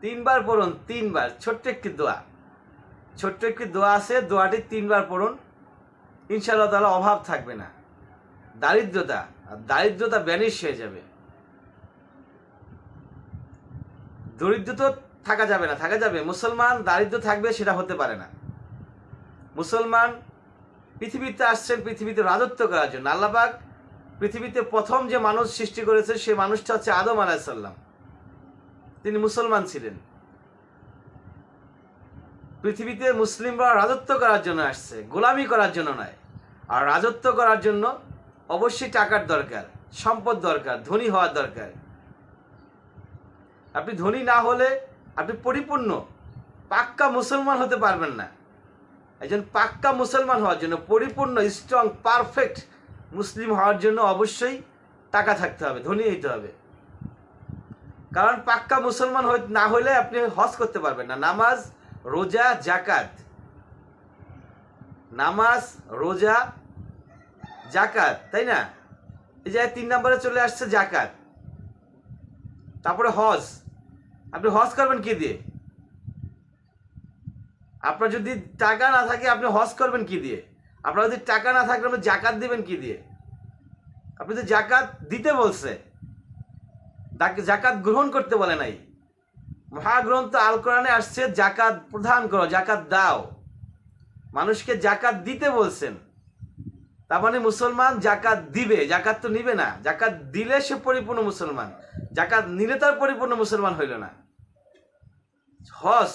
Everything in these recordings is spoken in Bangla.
তিনবার পড়ুন, তিনবার। ছোট্ট একটি দোয়া। ছোট্ট একটি দোয়া আছে, দোয়াটি তিনবার পড়ুন। ইনশাআল্লাহ তাআলা অভাব থাকবে না। দারিদ্রতা, আর দারিদ্রতা ব্যানিশ হয়ে যাবে। দরিদ্র তো থাকা যাবে না, থাকা যাবে। মুসলমান দারিদ্র থাকবে সেটা হতে পারে না। মুসলমান পৃথিবীতে আসছেন, পৃথিবীতে রাজত্ব করার জন্য। আল্লাপাক পৃথিবীতে প্রথম যে মানুষ সৃষ্টি করেছে, সে মানুষটা হচ্ছে আদম আলাহিসাল্লাম তিনি মুসলমান ছিলেন। পৃথিবীতে মুসলিমরা রাজত্ব করার জন্য আসছে, গোলামি করার জন্য নয়। আর রাজত্ব করার জন্য অবশ্যই টাকার দরকার, সম্পদ দরকার, ধনী হওয়ার দরকার। আপনি ধনী না হলে আপনি পরিপূর্ণ, পাক্কা মুসলমান হতে পারবেন না। একজন পাক্কা মুসলমান হওয়ার জন্য, পরিপূর্ণ স্ট্রং পারফেক্ট মুসলিম হওয়ার জন্য অবশ্যই টাকা থাকতে হবে, ধনী হইতে হবে। কারণ পাক্কা মুসলমান না হলে আপনি হজ করতে পারবেন না। নামাজ, রোজা জাকাত নামাজ, রোজা জাকাত তাই না? এই যে তিন নম্বরে চলে আসছে জাকাত তারপরে হজ। আপনি হজ করবেন কি দিয়ে? আপনার যদি টাকা না থাকে, আপনি হজ করবেন কি দিয়ে? আপনার যদি টাকা না থাকে আপনি জাকাত দিবেন কি দিয়ে? আপনি তো জাকাত দিতে বলছে। তাকে জাকাত গ্রহণ করতে বলে নাই। মহাগ্রন্থ আল কোরআনে আসছে জাকাত প্রধান করো জাকাত দাও। মানুষকে জাকাত দিতে বলছেন। তার মানে মুসলমান জাকাত দিবে জাকাত তো নিবে না। জাকাত দিলে সে পরিপূর্ণ মুসলমান। জাকাত নিলে তার পরিপূর্ণ মুসলমান হইল না। হজ,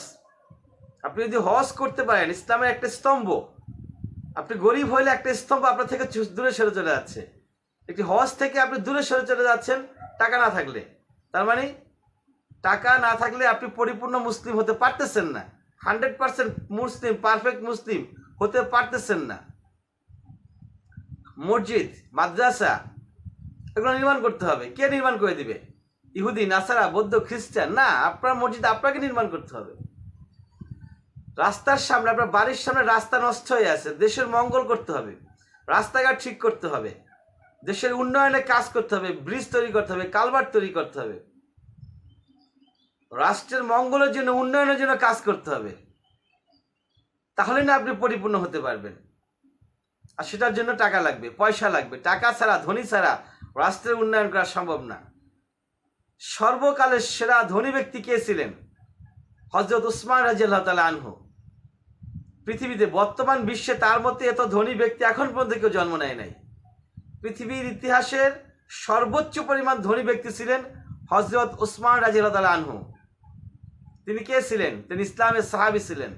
আপনি যদি হজ করতে পারেন, ইসলামের একটা স্তম্ভ। আপনি গরিব হইলে একটা স্তম্ভ আপনার থেকে দূরে সরে চলে যাচ্ছে। একটি হজ থেকে আপনি দূরে সরে চলে যাচ্ছেন, টাকা না থাকলে। তার মানে টাকা না থাকলে আপনি পরিপূর্ণ মুসলিম হতে পারতেছেন না। হান্ড্রেড পার্সেন্ট মুসলিম, পারফেক্ট মুসলিম হতে পারতেছেন না। মসজিদ, মাদ্রাসা, এগুলো নির্মাণ করতে হবে। কে নির্মাণ করে দিবে? ইহুদি, নাসারা, বৌদ্ধ, খ্রিস্টান? না, আপনার মসজিদ আপনাকে নির্মাণ করতে হবে। রাস্তার সামনে, আপনার বাড়ির সামনে রাস্তা নষ্ট হয়ে আছে। দেশের মঙ্গল করতে হবে। রাস্তাঘাট ঠিক করতে হবে। দেশের উন্নয়নে কাজ করতে হবে, ব্রিজ তৈরি করতে হবে, কালভার্ট তৈরি করতে হবে। রাষ্ট্রের মঙ্গলের জন্য, উন্নয়নের জন্য কাজ করতে হবে। তাহলে না আপনি পরিপূর্ণ হতে পারবেন। আর সেটার জন্য টাকা লাগবে, পয়সা লাগবে। টাকা ছাড়া, ধনী ছাড়া রাষ্ট্রের উন্নয়ন করা সম্ভব না। সর্বকালের সেরা ধনী ব্যক্তি কে ছিলেন? হজরত উসমান রাজিয়াল্লাহ তালা আনহু। পৃথিবীতে বর্তমান বিশ্বে তার মধ্যে এত ধনী ব্যক্তি এখন পর্যন্ত কেউ জন্ম নেয় নাই। পৃথিবীর ইতিহাসের সর্বোচ্চ পরিমাণ ধনী ব্যক্তি ছিলেন হজরত উসমান রাজিয়াল্লাহ তালা আনহু। তিনি কে ছিলেন? তিনি ইসলামের সাহাবি ছিলেন।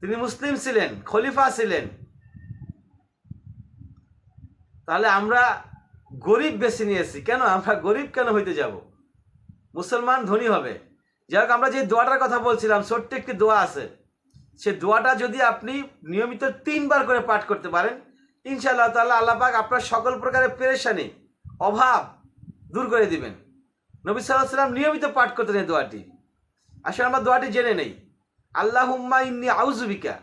তিনি মুসলিম ছিলেন, খলিফা ছিলেন। তাহলে আমরা গরিব বেছে নিয়েছি। কেন? আমরা গরিব কেন হইতে যাব? মুসলমান ধনী হবে। যাই হোক, আমরা যে দোয়াটার কথা বলছিলাম, ছোট্ট একটি দোয়া আছে। সে দোয়াটা যদি আপনি নিয়মিত তিনবার করে পাঠ করতে পারেন ইনশাআল্লাহ তাল্লাহ আল্লাহ পাক আপনার সকল প্রকারের পেরেশানি, অভাব দূর করে দিবেন। নবী সাল্লাহ সাল্লাম নিয়মিত পাঠ করতেন এই দোয়াটি। আসলে আমরা দোয়াটি জেনে নেই। আল্লাহ হুম্মা ইন্নি আউজুবিকা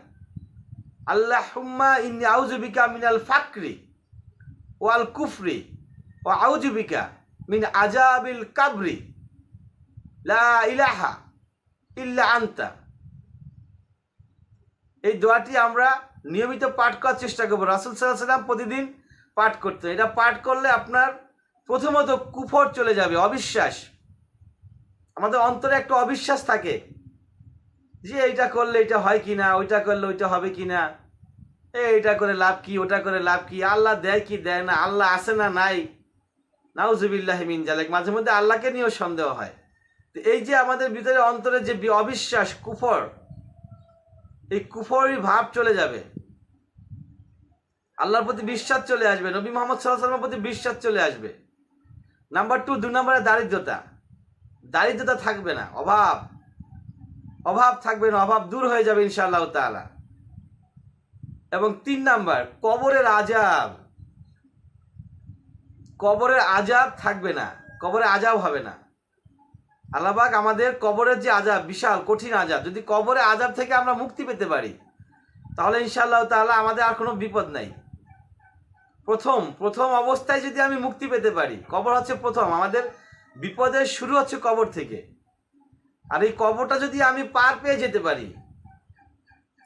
আল্লাহ হুম্মা ইন্নি আউজুবিকা মিন আল ফাকরি ও আল কুফরি ও আউজুবিকা মিন আজাবিল কাবরি। লা ইলাহা ইল্লা আন্তা। এই দোয়াটি আমরা নিয়মিত পাঠ করার চেষ্টা করব। রাসুল সাল্লাহ সাল্লাম প্রতিদিন পাঠ করতেন। এটা পাঠ করলে আপনার প্রথমত কুফর চলে যাবে, অবিশ্বাস। আমাদের অন্তরে একটা অবিশ্বাস থাকে যে, এইটা করলে এটা হয় কি না ওইটা করলে ওইটা হবে কি না এ এইটা করে লাভ কি, ওটা করে লাভ কি, আল্লাহ দেয় কি দেয় না, আল্লাহ আছে না নাই। নাউজুবিল্লাহ মিন জালেক মাঝে মধ্যে আল্লাহকে নিয়েও সন্দেহ হয়। তো এই যে আমাদের ভিতরে অন্তরে যে অবিশ্বাস, কুফর এই কুফরি ভাব চলে যাবে। আল্লাহর প্রতি বিশ্বাস চলে আসবে, নবী মোহাম্মদ সাল্লামের প্রতি বিশ্বাস চলে আসবে। নাম্বার টু দু নম্বরে দারিদ্রতা। দারিদ্রতা থাকবে না, অভাব। অভাব থাকবে না, অভাব দূর হয়ে যাবে ইনশাআল্লাহ তাআলা। এবং তিন নাম্বার, কবরের আজাব কবরের আজাব থাকবে না, কবরে আজাব হবে না। আল্লাহবাক আমাদের কবরের যে আজাব বিশাল, কঠিন আজাব যদি কবরে আজাব থেকে আমরা মুক্তি পেতে পারি, তাহলে ইনশাআল্লাহ তাআলা আমাদের আর কোনো বিপদ নাই। প্রথম প্রথম অবস্থায় যদি আমি মুক্তি পেতে পারি, কবর হচ্ছে প্রথম, আমাদের বিপদের শুরু হচ্ছে কবর থেকে। আর এই কবরটা যদি আমি পার পেয়ে যেতে পারি,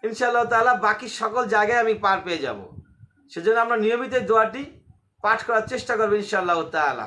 ইনশাআল্লাহ তাআলা বাকি সকল জায়গায় আমি পার পেয়ে যাব। সেজন্য আমরা নিয়মিত দোয়াটি পাঠ করার চেষ্টা করব ইনশাআল্লাহ তাআলা।